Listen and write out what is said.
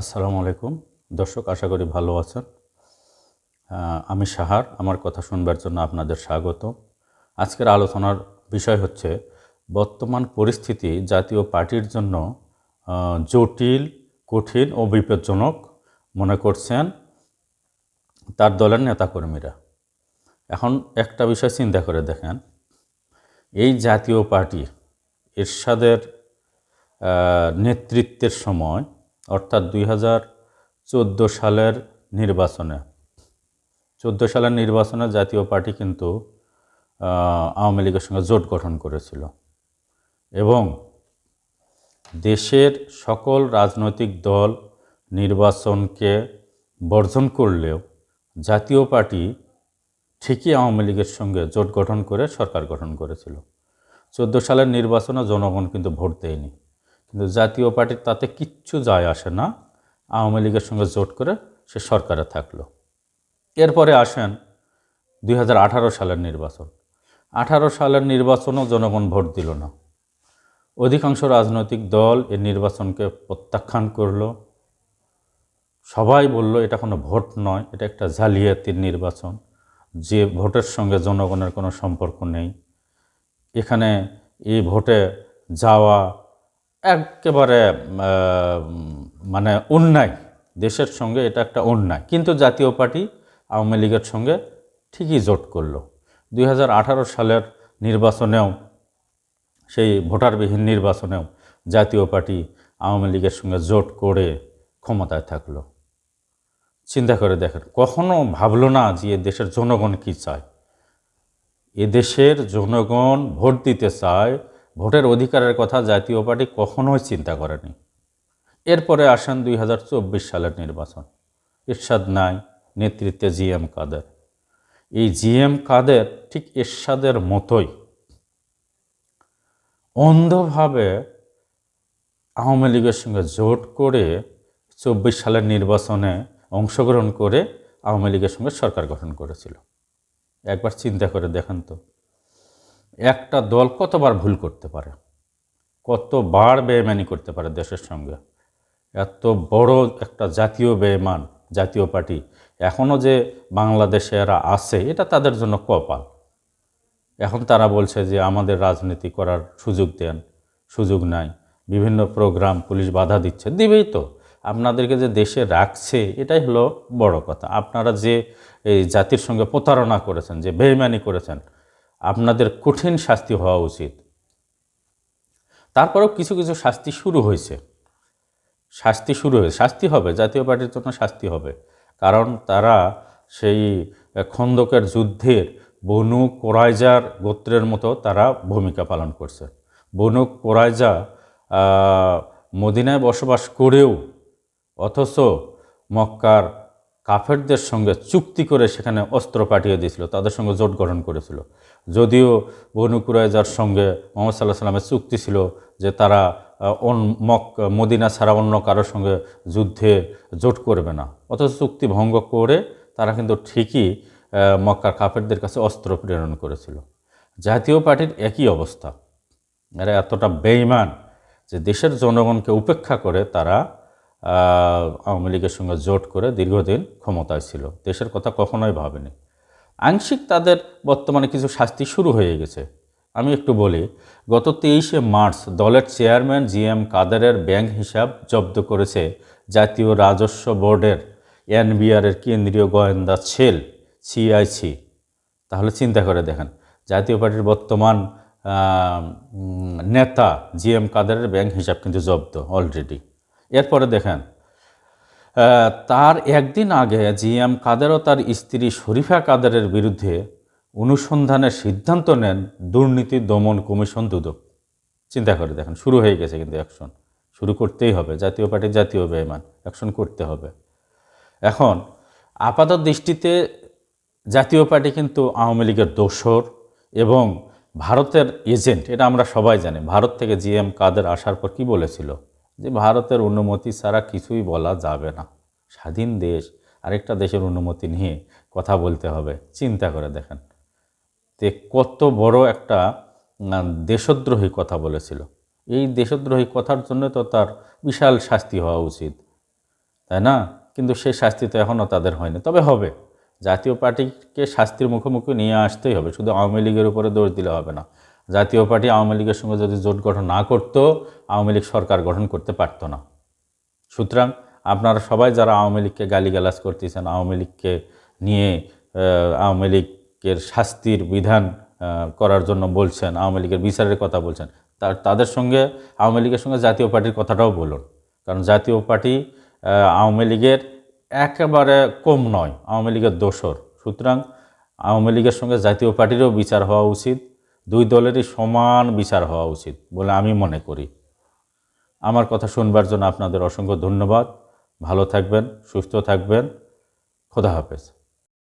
আসসালামু আলাইকুম। দর্শক, আশা করি ভালো আছেন। আমি সাহার। আমার কথা শুনবার জন্য আপনাদের স্বাগত। আজকের আলোচনার বিষয় হচ্ছে, বর্তমান পরিস্থিতি জাতীয় পার্টির জন্য জটিল, কঠিন ও বিপজ্জনক মনে করছেন তার দলের নেতাকর্মীরা। এখন একটা বিষয় চিন্তা করে দেখেন। এই জাতীয় পার্টি, এরশাদের নেতৃত্বের সময় অর্থাৎ দুই হাজার চোদ্দ সালের নির্বাচনে। চোদ্দ সালের নির্বাচনে জাতীয় পার্টি কিন্তু আওয়ামী লীগের সঙ্গে জোট গঠন করেছিল। এবং দেশের সকল রাজনৈতিক দল নির্বাচনকে বর্জন করলেও জাতীয় পার্টি ঠিকই আওয়ামী লীগের সঙ্গে জোট গঠন করে সরকার গঠন করেছিল। চোদ্দ সালের নির্বাচনে জনগণ কিন্তু ভোট দেয়নি। কিন্তু জাতীয় পার্টির তাতে কিচ্ছু যায় আসে না। আওয়ামী লীগের সঙ্গে জোট করে সে সরকারে থাকল। এরপরে আসেন দু হাজার আঠারো সালের নির্বাচন। আঠারো সালের নির্বাচনও জনগণ ভোট দিল না। অধিকাংশ রাজনৈতিক দল এই নির্বাচনকে প্রত্যাখ্যান করল। সবাই বলল, এটা কোনো ভোট নয়, এটা একটা জালিয়াতির নির্বাচন। যে ভোটের সঙ্গে জনগণের কোনো সম্পর্ক নেই। এখানে এই ভোটে যাওয়া একেবারে মানে অন্যায়। দেশের সঙ্গে এটা একটা অন্যায়। কিন্তু জাতীয় পার্টি আওয়ামী লীগের সঙ্গে ঠিকই জোট করল। দুই সালের নির্বাচনেও, সেই ভোটারবিহীন নির্বাচনেও জাতীয় পার্টি আওয়ামী লীগের সঙ্গে জোট করে ক্ষমতায় থাকল। চিন্তা করে দেখেন, কখনো ভাবলো না যে এ দেশের জনগণ কী চায়? এদেশের জনগণ ভোট দিতে চায় ভোটের অধিকারের কথা জাতীয় পার্টি কখনোই চিন্তা করেনি। এরপরে আসেন দুই হাজার চব্বিশ সালের নির্বাচন। এরশাদ নাই, নেতৃত্বে জি এম কাদের। এই জি এম কাদের ঠিক এরশাদের মতোই। অন্ধভাবে আওয়ামী লীগের সঙ্গে জোট করে চব্বিশ সালের নির্বাচনে অংশগ্রহণ করে আওয়ামী লীগের সঙ্গে সরকার গঠন করেছিল। একবার চিন্তা করে দেখেন তো। একটা দল কতবার ভুল করতে পারে? কতবার বেইমানি করতে পারে দেশের সঙ্গে? এত বড় একটা জাতীয় বেইমান, জাতীয় পার্টি এখনও যে বাংলাদেশে এরা আছে, এটা তাদের জন্য কপাল। এখন তারা বলছে যে আমাদের রাজনীতি করার সুযোগ দেন, সুযোগ নাই। বিভিন্ন প্রোগ্রাম পুলিশ বাধা দিচ্ছে, দিবেই তো। আপনাদেরকে যে দেশে রাখছে, এটাই হলো বড় কথা। আপনারা যে এই জাতির সঙ্গে প্রতারণা করেছেন, যে বেইমানি করেছেন আপনাদের কঠিন শাস্তি হওয়া উচিত। তারপরেও কিছু কিছু শাস্তি শুরু হয়েছে। শাস্তি শুরু হয়েছে। শাস্তি হবে, জাতীয় পার্টির জন্য শাস্তি হবে। কারণ তারা সেই খন্দকের যুদ্ধের বনু কোরাইজার গোত্রের মতো তারা ভূমিকা পালন করছে। বনু কোরাইজা মদিনায় বসবাস করেও অথচ মক্কার কাফেরদের সঙ্গে চুক্তি করে সেখানে অস্ত্র পাঠিয়ে দিয়েছিল, তাদের সঙ্গে জোট গঠন করেছিল। যদিও বনু কুরাইজার সঙ্গে মোহাম্মদ সাল্লাহ সাল্লামের চুক্তি ছিল যে তারা মক মদিনা ছাড়া অন্য কারোর সঙ্গে যুদ্ধে জোট করবে না। অথচ চুক্তি ভঙ্গ করে তারা কিন্তু ঠিকই মক্কার কাফেরদের কাছে অস্ত্র প্রেরণ করেছিল। জাতীয় পার্টির একই অবস্থা। এরা এতটা বেইমান যে দেশের জনগণকে উপেক্ষা করে তারা আওয়ামী লীগের সঙ্গে জোট করে দীর্ঘদিন ক্ষমতায় ছিল। দেশের কথা কখনোই ভাবেনি। আংশিক তাদের বর্তমানে কিছু শাস্তি শুরু হয়ে গেছে। আমি একটু বলি, গত তেইশে মার্চ দলের চেয়ারম্যান জি এম কাদেরের ব্যাংক হিসাব জব্দ করেছে জাতীয় রাজস্ব বোর্ডের এনবিআরের কেন্দ্রীয় গোয়েন্দা সেল সিআইসি। তাহলে চিন্তা করে দেখেন, জাতীয় পার্টির বর্তমান নেতা জি এম কাদেরের ব্যাংক হিসাব কিন্তু জব্দ অলরেডি। এরপরে দেখেন তার একদিন আগে জি এম কাদের ও তার স্ত্রী শরীফা কাদেরের বিরুদ্ধে অনুসন্ধানের সিদ্ধান্ত নেন দুর্নীতি দমন কমিশন দুদক। চিন্তা করে দেখেন, শুরু হয়ে গেছে কিন্তু অ্যাকশন। শুরু করতেই হবে, জাতীয় পার্টির জাতীয় বেয়মান অ্যাকশন করতে হবে। এখন আপাত দৃষ্টিতে জাতীয় পার্টি কিন্তু আওয়ামী লীগের দোসর এবং ভারতের এজেন্ট, এটা আমরা সবাই জানি। ভারত থেকে জি এম কাদের আসার পর কি বলেছিল? যে ভারতের অনুমতি ছাড়া কিছুই বলা যাবে না। স্বাধীন দেশ, আরেকটা দেশের অনুমতি নিয়ে কথা বলতে হবে। চিন্তা করে দেখেন। তে কত বড় একটা দেশদ্রোহী কথা বলেছিল। এই দেশদ্রোহী কথার জন্য তো তার বিশাল শাস্তি হওয়া উচিত। তাই না? কিন্তু সেই শাস্তি তো এখনও তাদের হয়নি। তবে হবে। জাতীয় পার্টিকে শাস্তির মুখোমুখি নিয়ে আসতেই হবে। শুধু আওয়ামী লীগের উপরে দোষ দিলে হবে না। জাতীয় পার্টি আওয়ামী লীগের সঙ্গে যদি জোট গঠন না করতো, আওয়ামী লীগ সরকার গঠন করতে পারতো না। সুতরাং আপনারা সবাই যারা আওয়ামী লীগকে গালিগালাজ করতেছেন, আওয়ামী লীগকে নিয়ে আওয়ামী লীগের শাস্তির বিধান করার জন্য বলছেন, আওয়ামী লীগের বিচারের কথা বলছেন, তার, তাদের সঙ্গে, আওয়ামী লীগের সঙ্গে জাতীয় পার্টির কথাটাও বলুন। কারণ জাতীয় পার্টি আওয়ামী লীগের একেবারে কম নয়, আওয়ামী লীগের দোসর। সুতরাং আওয়ামী লীগের সঙ্গে জাতীয় পার্টিরও বিচার হওয়া উচিত। দুই দলেরই সমান বিচার হওয়া উচিত বলে আমি মনে করি। আমার কথা শুনবার জন্য আপনাদের অসংখ্য ধন্যবাদ। ভালো থাকবেন, সুস্থ থাকবেন। খোদা হাফেজ।